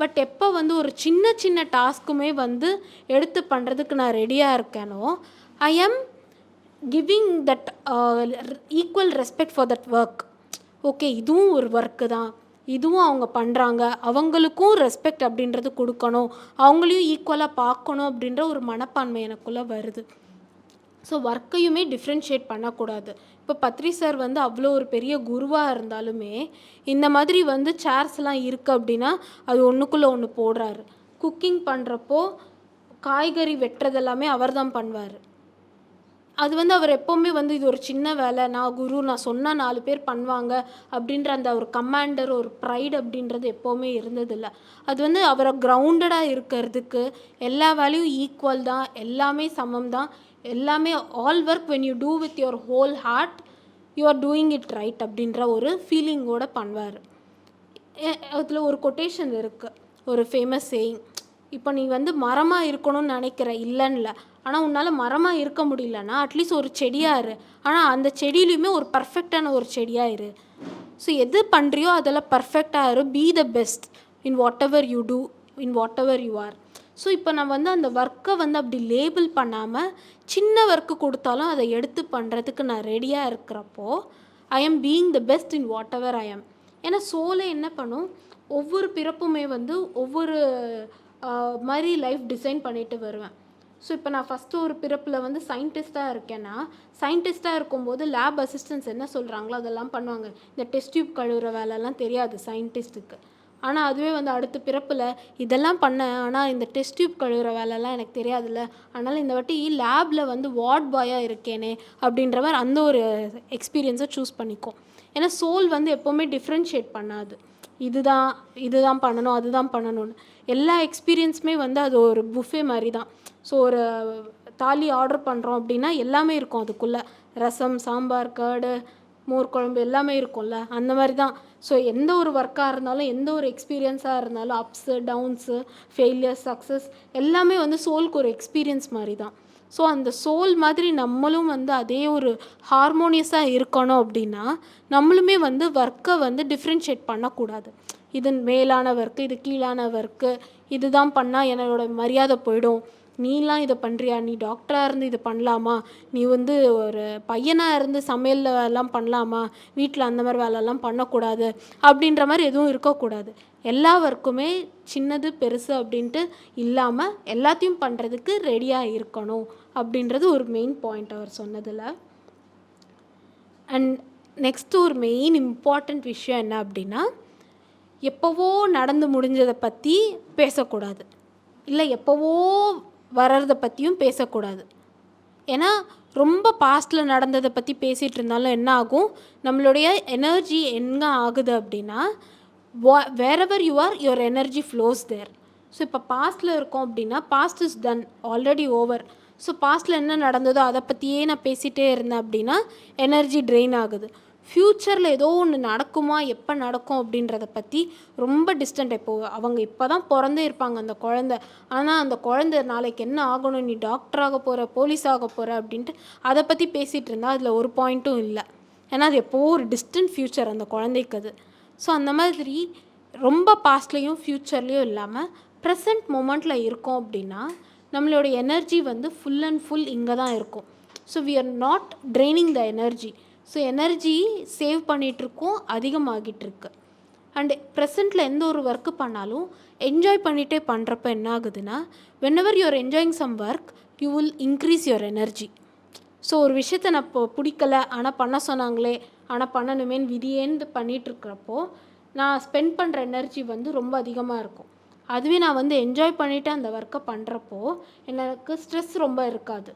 But எப்போ வந்து ஒரு சின்ன சின்ன டாஸ்க்குமே வந்து எடுத்து பண்ணுறதுக்கு நான் ரெடியாக இருக்கேனோ I am giving that equal respect for that work okay இதுவும் ஒரு ஒர்க்கு தான். இதுவும் அவங்க பண்ணுறாங்க அவங்களுக்கும் ரெஸ்பெக்ட் அப்படின்றது கொடுக்கணும். அவங்களையும் ஈக்குவலாக பார்க்கணும் அப்படின்ற ஒரு மனப்பான்மை எனக்குள்ளே வருது. ஸோ ஒர்க்கையுமே டிஃப்ரென்ஷியேட் பண்ணக்கூடாது. இப்போ பத்ரி சார் வந்து அவ்வளோ ஒரு பெரிய குருவாக இருந்தாலுமே இந்த மாதிரி வந்து சேர்ஸ்லாம் இருக்குது அப்படின்னா அது ஒன்றுக்குள்ளே ஒன்று போடுறாரு. குக்கிங் பண்ணுறப்போ காய்கறி வெட்டுறது எல்லாமே அவர் தான் பண்ணுவார். அது வந்து அவர் எப்போவுமே வந்து இது ஒரு சின்ன வேலை. நான் குரு நான் சொன்னால் நாலு பேர் பண்ணுவாங்க அப்படின்ற அந்த ஒரு கமாண்டர் ஒரு ப்ரைட் அப்படின்றது எப்போவுமே இருந்ததில்ல. அது வந்து அவரை கிரவுண்டடாக இருக்கிறதுக்கு எல்லா வேலையும் ஈக்குவல் தான் எல்லாமே சமம் தான். எல்லாமே all work when you do with your whole heart you are doing it right அப்படின்ற ஒரு ஃபீலிங்கோட பண்ணுவார். அதில் ஒரு கொட்டேஷன் இருக்குது ஒரு ஃபேமஸ் சேயிங் இப்போ நீ வந்து மரமாக இருக்கணும்னு நினைக்கிற இல்லைன்ல ஆனால் உன்னால் மரமாக இருக்க முடியலன்னா அட்லீஸ்ட் ஒரு செடியாக இரு. ஆனால் அந்த செடியிலையுமே ஒரு பர்ஃபெக்டான ஒரு செடியாக இரு. ஸோ எது பண்ணுறியோ அதெல்லாம் பர்ஃபெக்டாக இரு. Be the best in whatever you do in whatever you are so இப்போ நான் வந்து அந்த ஒர்க்கை வந்து அப்படி லேபிள் பண்ணாமல் சின்ன ஒர்க்கு கொடுத்தாலும் அதை எடுத்து பண்ணுறதுக்கு நான் ரெடியாக இருக்கிறப்போ I am being the best in whatever I am ஏன்னா சோலை என்ன பண்ணும்? ஒவ்வொரு பிறப்புமே வந்து ஒவ்வொரு மாதிரி லைஃப் டிசைன் பண்ணிட்டு வருவேன். ஸோ இப்போ நான் ஃபஸ்ட்டு ஒரு பிறப்பில் வந்து சயின்டிஸ்ட்டாக இருக்கேன்னா சயின்டிஸ்ட்டாக இருக்கும்போது லேப் அசிஸ்டன்ஸ் என்ன சொல்கிறாங்களோ அதெல்லாம் பண்ணுவாங்க. இந்த டெஸ்ட் டியூப் கழுவுற வேலைலாம் தெரியாது சயின்டிஸ்ட்டுக்கு ஆனால் அதுவே வந்து அடுத்த பிறப்பில் இதெல்லாம் பண்ணேன் ஆனால் இந்த டெஸ்ட் டியூப் கழுவுற வேலைலாம் எனக்கு தெரியாதுல்ல. அதனால் இந்த வாட்டி லேபில் வந்து வார்ட் பாயாக இருக்கேனே அப்படின்ற மாதிரி அந்த ஒரு எக்ஸ்பீரியன்ஸை சூஸ் பண்ணிக்கும் ஏன்னா சோல் வந்து எப்போவுமே டிஃப்ரென்ஷியேட் பண்ணாது. இதுதான் இதுதான் பண்ணணும் அதுதான் பண்ணணும்னு. எல்லா எக்ஸ்பீரியன்ஸுமே வந்து அது ஒரு புஃபே மாதிரி தான். ஸோ ஒரு தாலி ஆர்டர் பண்ணுறோம் அப்படின்னா எல்லாமே இருக்கும் அதுக்குள்ளே. ரசம் சாம்பார் கர்டு மோர் குழம்பு எல்லாமே இருக்கும்ல. அந்த மாதிரி தான். ஸோ எந்த ஒரு ஒர்க்காக இருந்தாலும் எந்த ஒரு எக்ஸ்பீரியன்ஸாக இருந்தாலும் அப்ஸு டவுன்ஸு ஃபெயிலியர்ஸ் சக்ஸஸ் எல்லாமே வந்து சோலுக்கு ஒரு எக்ஸ்பீரியன்ஸ் மாதிரி தான். ஸோ அந்த சோல் மாதிரி நம்மளும் வந்து அதே ஒரு ஹார்மோனியஸாக இருக்கணும் அப்படின்னா நம்மளுமே வந்து ஒர்க்கை வந்து டிஃப்ரென்ஷியேட் பண்ணக்கூடாது. இது மேலான ஒர்க்கு இது கீழான ஒர்க்கு இதுதான் பண்ணால் என்னோட மரியாதை போயிடும். நீலாம் இதை பண்ணுறியா நீ டாக்டராக இருந்து இது பண்ணலாமா? நீ வந்து ஒரு பையனாக இருந்து சமையலில் எல்லாம் பண்ணலாமா? வீட்டில் அந்த மாதிரி வேலைலாம் பண்ணக்கூடாது. அப்படின்ற மாதிரி எதுவும் இருக்கக்கூடாது. எல்லா ஒர்க்குமே சின்னது பெருசு அப்படின்ட்டு இல்லாமல் எல்லாத்தையும் பண்ணுறதுக்கு ரெடியாக இருக்கணும் அப்படின்றது ஒரு மெயின் பாயிண்ட் அவர் சொன்னதில். அண்ட் நெக்ஸ்ட்டு ஒரு மெயின் இம்பார்ட்டண்ட் விஷயம் என்ன அப்படின்னா எப்போவோ நடந்து முடிஞ்சதை பற்றி பேசக்கூடாது. இல்லை எப்போவோ வர்றதை பற்றியும் பேசக்கூடாது. ஏன்னா ரொம்ப பாஸ்டில் நடந்ததை பற்றி பேசிகிட்டு இருந்தாலும் என்ன ஆகும்? நம்மளுடைய எனர்ஜி என்ன ஆகுது அப்படின்னா wherever you are your energy flows there so இப்போ பாஸ்டில் இருக்கோம் அப்படின்னா past is done already over so பாஸ்டில் என்ன நடந்ததோ அதை பற்றியே நான் பேசிகிட்டே இருந்தேன் அப்படின்னா எனர்ஜி ட்ரெயின் ஆகுது. ஃப்யூச்சரில் ஏதோ ஒன்று நடக்குமா? எப்போ நடக்கும்? அப்படின்றத பற்றி ரொம்ப டிஸ்டன்ட் இப்போ அவங்க இப்போ தான் பிறந்தே இருப்பாங்க அந்த குழந்தை. ஆனால் அந்த குழந்தை நாளைக்கு என்ன ஆகணும்? நீ டாக்டர் போகிற போலீஸ் ஆக போகிற அப்படின்ட்டு அதை பற்றி பேசிகிட்டு இருந்தால் அதில் ஒரு பாயிண்ட்டும் இல்லை. ஏன்னா அது எப்போ ஒரு டிஸ்டன்ட் ஃப்யூச்சர் அந்த குழந்தைக்கு அது. ஸோ அந்த மாதிரி ரொம்ப பாஸ்ட்லேயும் ஃப்யூச்சர்லேயும் இல்லாமல் ப்ரெசன்ட் மூமெண்ட்டில் இருக்கோம் அப்படின்னா நம்மளோட எனர்ஜி வந்து ஃபுல் அண்ட் ஃபுல் இங்கே தான் இருக்கும். So we are not draining the energy so energy save பண்ணிகிட்ருக்கோம் அதிகமாகிட்டு இருக்கு அண்ட் ப்ரெசண்ட்டில் எந்த ஒரு ஒர்க்கு பண்ணாலும் என்ஜாய் பண்ணிகிட்டே பண்ணுறப்ப என்ன ஆகுதுன்னா whenever you are enjoying some work you will increase your energy so ஒரு விஷயத்தை நான் இப்போ பிடிக்கல ஆனால் பண்ண சொன்னாங்களே ஆனால் பண்ணணுமேன்னு விதியேந்து பண்ணிகிட்ருக்கிறப்போ நான் ஸ்பெண்ட் பண்ணுற எனர்ஜி வந்து ரொம்ப அதிகமாக இருக்கும். அதுவே நான் வந்து என்ஜாய் பண்ணிவிட்டு அந்த ஒர்க்கை பண்ணுறப்போ எனக்கு ஸ்ட்ரெஸ் ரொம்ப இருக்காது.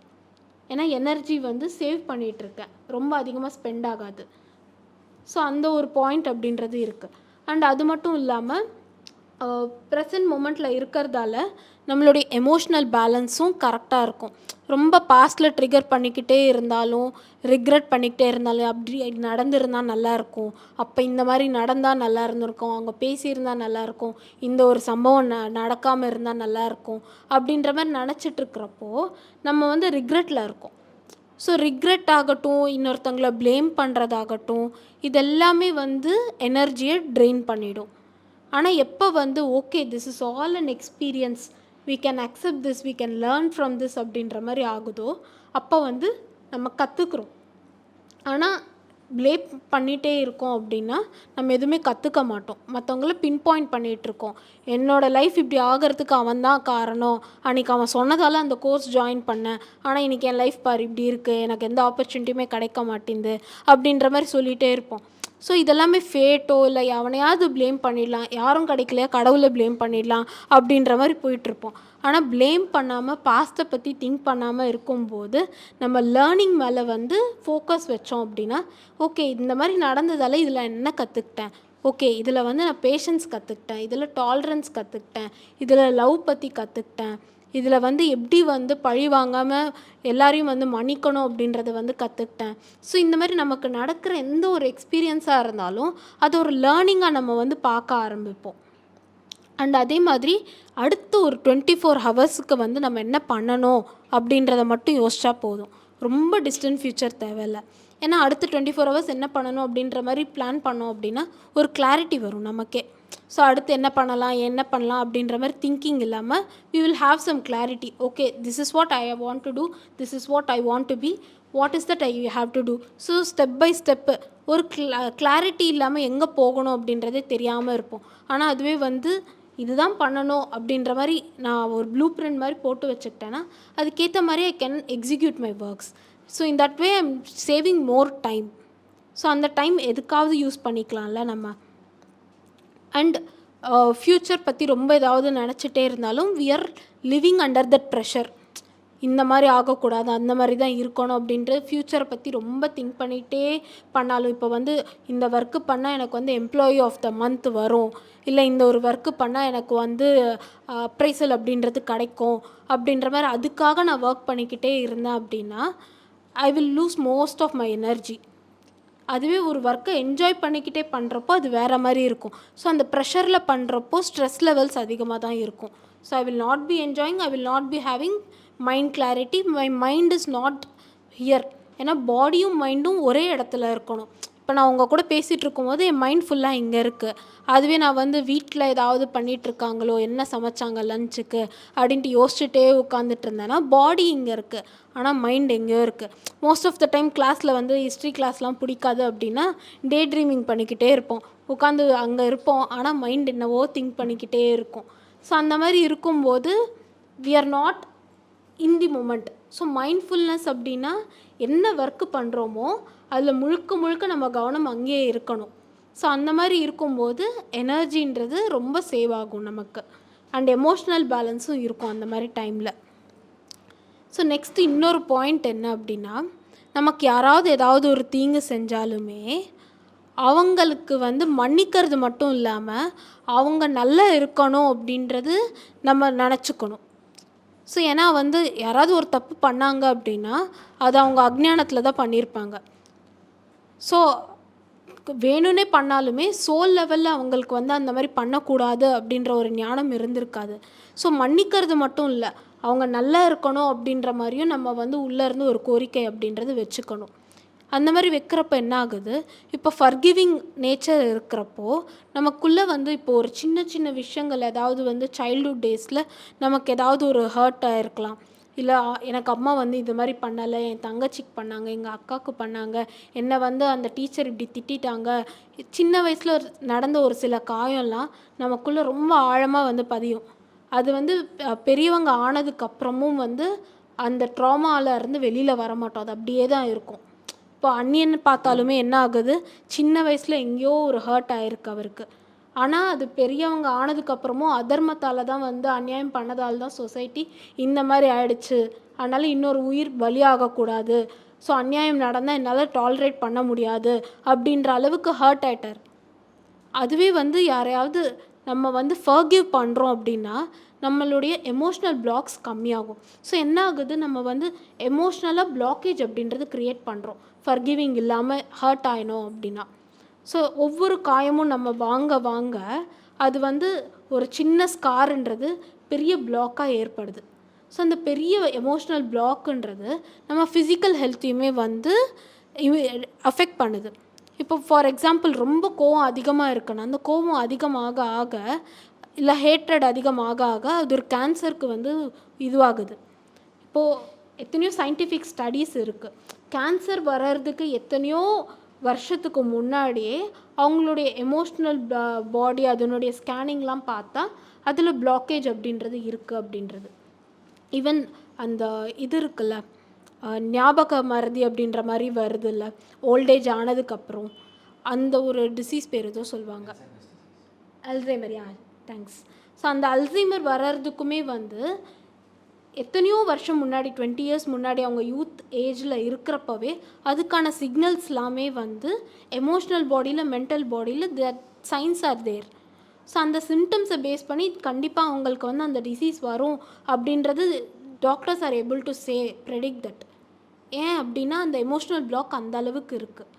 ஏன்னா எனர்ஜி வந்து சேவ் பண்ணிகிட்ருக்கேன் ரொம்ப அதிகமாக ஸ்பெண்ட் ஆகாது. ஸோ அந்த ஒரு பாயிண்ட் அப்படின்றது இருக்குது அண்ட் அது மட்டும் இல்லாமல் ப்ரெசன்ட் மூமெண்ட்டில் இருக்கிறதால நம்மளுடைய எமோஷ்னல் பேலன்ஸும் கரெக்டாக இருக்கும். ரொம்ப பாஸ்டில் ட்ரிகர் பண்ணிக்கிட்டே இருந்தாலும் ரிக்ரெட் பண்ணிக்கிட்டே இருந்தாலும் அப்படி நடந்திருந்தால் நல்லாயிருக்கும் அப்போ இந்த மாதிரி நடந்தால் நல்லா இருந்திருக்கும். அவங்க பேசியிருந்தால் நல்லாயிருக்கும் இந்த ஒரு சம்பவம் ந நடக்காமல் இருந்தால் நல்லாயிருக்கும் அப்படின்ற மாதிரி நினச்சிட்டுருக்குறப்போ நம்ம வந்து ரிக்ரெட்டில் இருக்கோம். ஸோ ரிக்ரெட் ஆகட்டும் இன்னொருத்தங்களை ப்ளேம் பண்ணுறதாகட்டும் இதெல்லாமே வந்து எனர்ஜியை ட்ரெயின் பண்ணிடும். ஆனால் எப்போ வந்து okay this is all an experience we can accept this we can learn from this அப்படின்ற மாதிரி ஆகுதோ அப்போ வந்து நம்ம கற்றுக்குறோம் ஆனால் ப்ளேப் பண்ணிகிட்டே இருக்கோம் அப்படின்னா நம்ம எதுவுமே கற்றுக்க மாட்டோம். மற்றவங்கள பின் பாயிண்ட் பண்ணிகிட்ருக்கோம் என்னோடய லைஃப் இப்படி ஆகிறதுக்கு அவன் தான் காரணம். அன்றைக்கி அவன் சொன்னதால் அந்த கோர்ஸ் ஜாயின் பண்ணேன். ஆனால் இன்றைக்கி என் லைஃப் பார் இப்படி இருக்குது எனக்கு எந்த ஆப்பர்ச்சுனிட்டியுமே கிடைக்க மாட்டேங்குது. அப்படின்ற மாதிரி சொல்லிகிட்டே இருப்போம். ஸோ இதெல்லாமே ஃபேட்டோ இல்லை எவனையாவது ப்ளேம் பண்ணிடலாம். யாரும் கிடைக்கலையா? கடவுளை ப்ளேம் பண்ணிடலாம் அப்படின்ற மாதிரி போயிட்டுருப்போம். ஆனால் ப்ளேம் பண்ணாமல் பாஸ்ட்டை பற்றி திங்க் பண்ணாமல் இருக்கும்போது நம்ம லேர்னிங் மேலே வந்து ஃபோக்கஸ் வச்சோம் அப்படின்னா ஓகே இந்த மாதிரி நடந்ததால் இதில் என்ன கற்றுக்கிட்டேன் ஓகே இதில் வந்து நான் பேஷன்ஸ் கற்றுக்கிட்டேன் இதில் டாலரன்ஸ் கற்றுக்கிட்டேன் இதில் லவ் பற்றி கற்றுக்கிட்டேன் இதில் வந்து எப்படி வந்து பழி வாங்காமல் எல்லாரையும் வந்து மன்னிக்கணும் அப்படின்றத வந்து கற்றுக்கிட்டேன். ஸோ இந்த மாதிரி நமக்கு நடக்கிற எந்த ஒரு எக்ஸ்பீரியன்ஸாக இருந்தாலும் அது ஒரு லேர்னிங்காக நம்ம வந்து பார்க்க ஆரம்பிப்போம். அண்ட் அதே மாதிரி அடுத்து ஒரு டுவெண்ட்டி ஃபோர் ஹவர்ஸுக்கு வந்து நம்ம என்ன பண்ணணும் அப்படின்றத மட்டும் யோசிச்சா போதும். ரொம்ப டிஸ்டன்ட் ஃப்யூச்சர் தேவையில்லை. ஏன்னா அடுத்த டுவெண்ட்டி ஃபோர் ஹவர்ஸ் என்ன பண்ணணும் அப்படின்ற மாதிரி பிளான் பண்ணோம் அப்படின்னா ஒரு கிளாரிட்டி வரும் நமக்கே. ஸோ அடுத்து என்ன பண்ணலாம் என்ன பண்ணலாம் அப்படின்ற மாதிரி திங்கிங் இல்லாமல் we will have some clarity okay this is what I want to do this is what I want to be what is that I you have to do so step by step ஒரு கிளா clarity இல்லாமல் எங்கே போகணும் அப்படின்றதே தெரியாமல் இருப்போம். ஆனால் அதுவே வந்து இதுதான் பண்ணணும் அப்படின்ற மாதிரி நான் ஒரு ப்ளூ பிரிண்ட் மாதிரி போட்டு வச்சுக்கிட்டேன்னா அதுக்கேற்ற மாதிரி I can execute my works so in that way I'm saving more time so அந்த டைம் எதுக்காவது யூஸ் பண்ணிக்கலாம்ல நம்ம. அண்ட் ஃப்யூச்சர் பற்றி ரொம்ப ஏதாவது நினச்சிட்டே இருந்தாலும் we are living under that pressure இந்த மாதிரி ஆகக்கூடாது அந்த மாதிரி தான் இருக்கணும் அப்படின்ட்டு ஃப்யூச்சரை பற்றி ரொம்ப திங்க் பண்ணிகிட்டே பண்ணாலும் இப்போ வந்து இந்த ஒர்க்கு பண்ணால் எனக்கு வந்து எம்ப்ளாயி ஆஃப் த மந்த் வரும். இல்லை இந்த ஒரு ஒர்க்கு பண்ணால் எனக்கு வந்து அப்ரைசல் அப்படின்றது கிடைக்கும். அப்படின்ற மாதிரி அதுக்காக நான் ஒர்க் பண்ணிக்கிட்டே இருந்தேன் அப்படின்னா I will lose most of my energy அதுவே ஒரு ஒர்க்கை என்ஜாய் பண்ணிக்கிட்டே பண்ணுறப்போ அது வேறு மாதிரி இருக்கும். ஸோ அந்த ப்ரெஷரில் பண்ணுறப்போ ஸ்ட்ரெஸ் லெவல்ஸ் அதிகமாக தான் இருக்கும். So I will not be enjoying I will not be having mind clarity my mind is not here ஏன்னா பாடியும் மைண்டும் ஒரே இடத்துல இருக்கணும். இப்போ நான் உங்கள் கூட பேசிகிட்டு இருக்கும்போது என் மைண்ட் ஃபுல்லாக இங்கே இருக்குது அதுவே நான் வந்து வீட்டில் ஏதாவது பண்ணிகிட்ருக்காங்களோ என்ன சமைச்சாங்க லஞ்சுக்கு அப்படின்ட்டு யோசிச்சுட்டே உட்காந்துட்டு இருந்தேன்னா பாடி இங்கே இருக்குது ஆனால் மைண்ட் எங்கேயோ இருக்குது மோஸ்ட் ஆஃப் த டைம் கிளாஸில் வந்து ஹிஸ்ட்ரி கிளாஸ்லாம் பிடிக்காது அப்படின்னா டே ட்ரீமிங் பண்ணிக்கிட்டே இருப்போம். உட்காந்து அங்கே இருப்போம். ஆனால் மைண்ட் என்னவோ திங்க் பண்ணிக்கிட்டே இருக்கும். ஸோ அந்த மாதிரி இருக்கும்போது we are not in the moment so mindfulness அப்படின்னா என்ன ஒர்க்கு பண்ணுறோமோ அதில் முழுக்க முழுக்க நம்ம கவனம் அங்கேயே இருக்கணும். ஸோ அந்த மாதிரி இருக்கும்போது எனர்ஜின்றது ரொம்ப சேவ் ஆகும் நமக்கு. அண்ட் எமோஷ்னல் பேலன்ஸும் இருக்கும் அந்த மாதிரி டைமில் ஸோ நெக்ஸ்ட்டு இன்னொரு பாயிண்ட் என்ன அப்படின்னா நமக்கு யாராவது ஏதாவது ஒரு தீங்கு செஞ்சாலுமே அவங்களுக்கு வந்து மன்னிக்கிறது மட்டும் இல்லாமல் அவங்க நல்லா இருக்கணும் அப்படின்றது நம்ம நினச்சிக்கணும். ஸோ ஏன்னா வந்து யாராவது ஒரு தப்பு பண்ணாங்க அப்படின்னா அது அவங்க அஜ்ஞானத்தில் தான் பண்ணியிருப்பாங்க ஸோ வேணும்னே பண்ணாலுமே சோல் லெவலில் அவங்களுக்கு வந்து அந்த மாதிரி பண்ணக்கூடாது அப்படின்ற ஒரு ஞானம் இருந்திருக்காது. ஸோ மன்னிக்கிறது மட்டும் இல்லை அவங்க நல்லா இருக்கணும் அப்படின்ற மாதிரியும் நம்ம வந்து உள்ளேருந்து ஒரு கோரிக்கை அப்படின்றது வச்சுக்கணும். அந்த மாதிரி வைக்கிறப்ப என்ன ஆகுது? இப்போ ஃபர்கிவிங் நேச்சர் இருக்கிறப்போ நமக்குள்ளே வந்து இப்போ ஒரு சின்ன சின்ன விஷயங்கள் ஏதாவது வந்து சைல்ட்ஹுட் டேஸில் நமக்கு ஏதாவது ஒரு ஹர்ட் ஆகிருக்கலாம் இல்லை எனக்கு அம்மா வந்து இது மாதிரி பண்ணலை என் தங்கச்சிக்கு பண்ணாங்க எங்கள் அக்காவுக்கு பண்ணாங்க என்னை வந்து அந்த டீச்சர் இப்படி திட்டிட்டாங்க. சின்ன வயசில் நடந்த ஒரு சில காயம்லாம் நமக்குள்ளே ரொம்ப ஆழமாக வந்து பதியும். அது வந்து பெரியவங்க ஆனதுக்கப்புறமும் வந்து அந்த ட்ராமாவில் இருந்து வெளியில் வர மாட்டோம். அது அப்படியே தான் இருக்கும். இப்போ அந்நியன் பார்த்தாலுமே என்ன ஆகுது? சின்ன வயசில் எங்கேயோ ஒரு ஹர்ட் ஆயிருக்கு அவருக்கு. ஆனால் அது பெரியவங்க ஆனதுக்கப்புறமும் அதர்மத்தால் தான் வந்து அநியாயம் பண்ணதால் தான் சொசைட்டி இந்த மாதிரி ஆயிடுச்சு. அதனால் இன்னொரு உயிர் பலியாகக்கூடாது ஸோ அநியாயம் நடந்தால் என்னால் டாலரேட் பண்ண முடியாது அப்படின்ற அளவுக்கு ஹர்ட் ஆயிட்டார். அதுவே வந்து யாரையாவது நம்ம வந்து ஃபர்கிவ் பண்ணுறோம் அப்படின்னா நம்மளுடைய எமோஷ்னல் பிளாக்ஸ் கம்மியாகும். ஸோ என்ன ஆகுது? நம்ம வந்து எமோஷ்னலாக பிளாக்கேஜ் அப்படின்றது க்ரியேட் பண்ணுறோம் ஃபர்கிவிங் இல்லாமல் ஹர்ட் ஆயினோம் அப்படின்னா. ஸோ ஒவ்வொரு காயமும் நம்ம வாங்க வாங்க அது வந்து ஒரு சின்ன ஸ்கார்ன்றது பெரிய பிளாக்காக ஏற்படுது. ஸோ அந்த பெரிய எமோஷ்னல் பிளாக்குன்றது நம்ம ஃபிசிக்கல் ஹெல்த்தையுமே வந்து அஃபெக்ட் பண்ணுது. இப்போ ஃபார் எக்ஸாம்பிள் ரொம்ப கோவம் அதிகமாக இருக்குன்னா அந்த கோவம் அதிகமாக ஆக இல்லை ஹேட்ரட் அதிகமாக ஆக அது ஒரு கேன்சருக்கு வந்து இதுவாகுது. இப்போது எத்தனையோ சயின்டிஃபிக் ஸ்டடீஸ் இருக்குது கேன்சர் வர்றதுக்கு எத்தனையோ வருஷத்துக்கு முன்னாடியே அவங்களுடைய எமோஷ்னல் பாடி அதனுடைய ஸ்கேனிங்லாம் பார்த்தா அதில் பிளாக்கேஜ் அப்படின்றது இருக்குது அப்படின்றது. ஈவன் அந்த இது இருக்குல்ல ஞாபக மறதி அப்படின்ற மாதிரி வருதுல்ல ஓல்டேஜ் ஆனதுக்கப்புறம் அந்த ஒரு டிசீஸ் பேர் ஏதோ சொல்லுவாங்க. அல்சைமர் யா தேங்க்ஸ் ஸோ அந்த அல்சைமர் வர்றதுக்குமே வந்து எத்தனையோ வருஷம் முன்னாடி டுவெண்ட்டி இயர்ஸ் முன்னாடி அவங்க யூத் ஏஜில் இருக்கிறப்பவே அதுக்கான சிக்னல்ஸ் எல்லாமே வந்து எமோஷ்னல் பாடியில் மென்டல் பாடியில் that signs are there so அந்த சிம்டம்ஸை பேஸ் பண்ணி கண்டிப்பாக அவங்களுக்கு வந்து அந்த டிசீஸ் வரும் அப்படின்றது doctors are able to say predict that ஏன் அப்படின்னா அந்த எமோஷ்னல் பிளாக் அந்த அளவுக்கு இருக்குது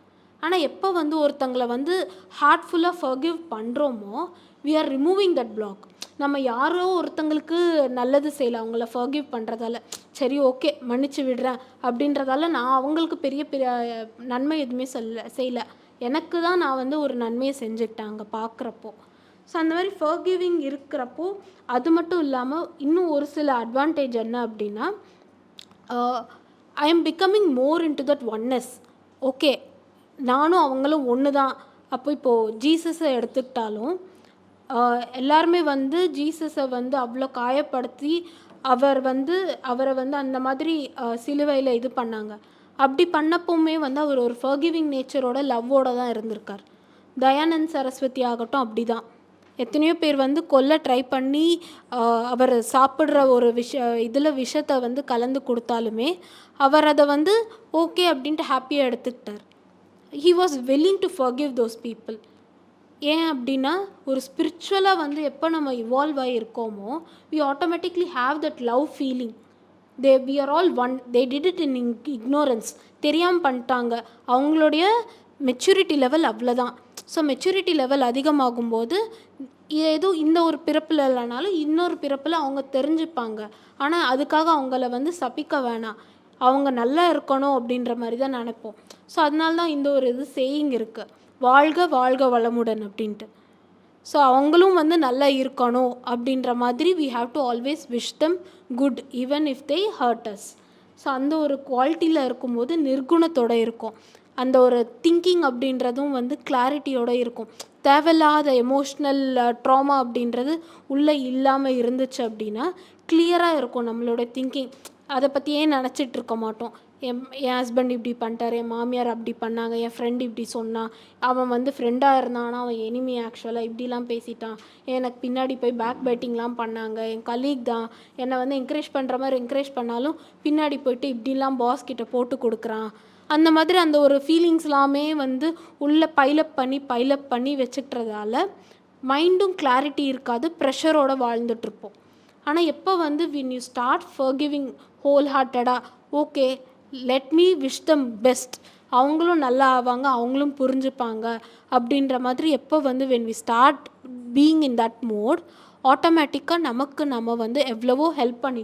ஆனால் எப்போ வந்து ஒருத்தங்களை வந்து ஹார்ட்ஃபுல்லாக ஃபர்கிவ் பண்ணுறோமோ we are removing that block நம்ம யாரோ ஒருத்தங்களுக்கு நல்லது செய்யலை அவங்கள ஃபர்கிவ் பண்ணுறதால சரி ஓகே மன்னிச்சு விடுறேன் அப்படின்றதால நான் அவங்களுக்கு பெரிய பெரிய நன்மை எதுவுமே சொல்ல செய்யலை. எனக்கு தான் நான் வந்து ஒரு நன்மையை செஞ்சுக்கிட்டேன் அங்கே பார்க்குறப்போ ஸோ அந்த மாதிரி ஃபர்கிவிங் இருக்கிறப்போ அது மட்டும் இல்லாமல் இன்னும் ஒரு சில அட்வான்டேஜ் என்ன அப்படின்னா I am becoming more into that oneness okay நானும் அவங்களும் ஒன்று தான் அப்போ இப்போது ஜீசஸை எடுத்துக்கிட்டாலும் எல்லாருமே வந்து ஜீசஸை வந்து அவ்வளோ காயப்படுத்தி அவர் வந்து அவரை வந்து அந்த மாதிரி சிலுவையில் இது பண்ணாங்க. அப்படி பண்ணப்போவுமே வந்து அவர் ஒரு ஃபர்கிவிங் நேச்சரோட லவ்வோட தான் இருந்திருக்கார். தயானந்த் சரஸ்வதி ஆகட்டும் அப்படி தான் எத்தனையோ பேர் வந்து கொல்ல ட்ரை பண்ணி அவர் சாப்பிட்ற ஒரு விஷ இதில் விஷத்தை வந்து கலந்து கொடுத்தாலுமே அவர் அதை வந்து ஓகே அப்படின்ட்டு ஹாப்பியாக எடுத்துக்கிட்டார். He was willing to forgive those people ஏன் அப்படின்னா ஒரு ஸ்பிரிச்சுவலாக வந்து எப்போ நம்ம evolve ஆகியிருக்கோமோ we automatically have that love feeling they we are all one they did it in ignorance தெரியாமல் பண்ணிட்டாங்க. அவங்களுடைய மெச்சூரிட்டி லெவல் அவ்வளோதான் ஸோ மெச்சூரிட்டி லெவல் அதிகமாகும்போது ஏதோ இந்த ஒரு பிறப்பில் இல்லைனாலும் இன்னொரு பிறப்பில் அவங்க தெரிஞ்சுப்பாங்க. ஆனால் அதுக்காக அவங்கள வந்து சபிக்க வேணாம். அவங்க நல்லா இருக்கணும் அப்படின்ற மாதிரி தான் நினைப்போம். ஸோ அதனால தான் இந்த ஒரு இது சேயிங் இருக்குது வாழ்க வாழ்க வளமுடன் அப்படின்ட்டு. ஸோ அவங்களும் வந்து நல்லா இருக்கணும் அப்படின்ற மாதிரி we have to always wish them good even if they hurt us so அந்த ஒரு குவாலிட்டியில் இருக்கும்போது நிர்குணத்தோட இருக்கும். அந்த ஒரு திங்கிங் அப்படின்றதும் வந்து கிளாரிட்டியோட இருக்கும். தேவையில்லாத எமோஷ்னல் ட்ராமா அப்படின்றது உள்ளே இல்லாமல் இருந்துச்சு அப்படின்னா கிளியராக இருக்கும் நம்மளோட திங்கிங் அதை பற்றியே நினச்சிட்டு இருக்க மாட்டோம் என் என் ஹஸ்பண்ட் இப்படி பண்ணிட்டார் என் மாமியார் அப்படி பண்ணாங்க என் ஃப்ரெண்ட் இப்படி சொன்னான் அவன் வந்து ஃப்ரெண்டாக இருந்தானா அவன் எனிமி ஆக்சுவலாக இப்படிலாம் பேசிட்டான். எனக்கு பின்னாடி போய் பேக் பேட்டிங்லாம் பண்ணாங்க. என் கலீக் தான் என்னை வந்து என்கரேஜ் பண்ணுற மாதிரி என்கரேஜ் பண்ணாலும் பின்னாடி போயிட்டு இப்படிலாம் பாஸ் கிட்ட போட்டு கொடுக்குறான். அந்த மாதிரி அந்த ஒரு ஃபீலிங்ஸ்லாமே வந்து உள்ளே பைலப் பண்ணி பைலப் பண்ணி வச்சுக்கிறதால மைண்டும் கிளாரிட்டி இருக்காது ப்ரெஷரோடு வாழ்ந்துட்டுருப்போம். ஆனால் எப்போ வந்து when you start forgiving whole ஹார்ட்டடாக okay let me wish them best அவங்களும் நல்லா ஆவாங்க அவங்களும் புரிஞ்சுப்பாங்க அப்படின்ற மாதிரி எப்போ வந்து when we start being in that mode ஆட்டோமேட்டிக்காக நமக்கு நம்ம வந்து எவ்வளவோ ஹெல்ப் பண்ணி